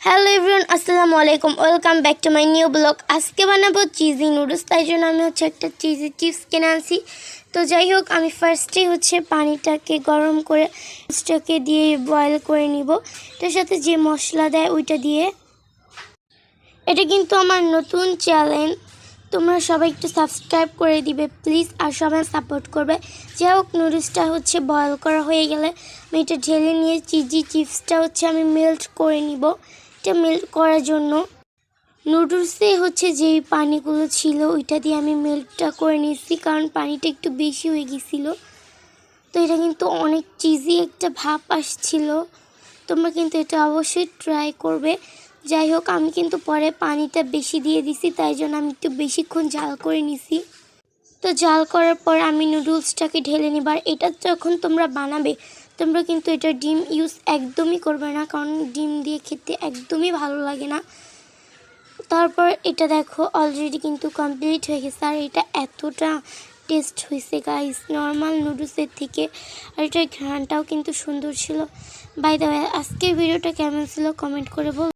Hello everyone আসসালামু আলাইকুম welcome back to my new blog আজকে বানাবো চিজি নুডলস তাই জন্য আমি হচ্ছে একটা চিজি চিপস কিনে আনছি। তো যাই হোক, আমি ফার্স্টেই হচ্ছে পানিটাকে গরম করে চিপসটাকে দিয়ে বয়েল করে নিব। তার সাথে যে মশলা দেয়, ওইটা দিয়ে। এটা কিন্তু আমার নতুন চ্যালেঞ্জ তোমরা সবাই একটু সাবস্ক্রাইব করে দিবে প্লিজ আর সবাই সাপোর্ট করবে। যাই হোক নুডলসটা হচ্ছে বয়েল করা হয়ে গেলে আমি এটা ঢেলে নিয়ে চিজি চিপসটা হচ্ছে আমি মেল্ট করে নিব। এটা মেল্ট করার জন্য। নুডলসে হচ্ছে যেই পানিগুলো ছিল, ওইটা দিয়ে আমি মেল্টটা করে নিয়েছি, কারণ পানিটা একটু বেশি হয়ে গেছিল। তো এটা কিন্তু অনেক চিজি একটা ভাপ আসছিল। তোমরা কিন্তু এটা অবশ্যই ট্রাই করবে। যাই হোক, আমি কিন্তু পরে পানিটা বেশি দিয়ে দিছি, তাই জন্য আমি একটু বেশিক্ষণ জাল করে নিছি। তো জাল করার পর আমি নুডলসটাকে ঢেলে নিবার এটা যখন তোমরা বানাবে তোমরা কিন্তু এটা ডিম ইউজ একদমই করবে না, কারণ ডিম দিয়ে খেতে একদমই ভালো লাগে না। তারপর এটা দেখো অলরেডি কিন্তু কমপ্লিট হয়ে গেছে। আর এটা এতটা টেস্ট হয়েছে গাইস নর্মাল নুডলসের থেকে। আর এটার ঘ্রাণটাও কিন্তু সুন্দর ছিল। বাই দ্য আজকের ভিডিওটা কেমন ছিল? কমেন্ট করে বল।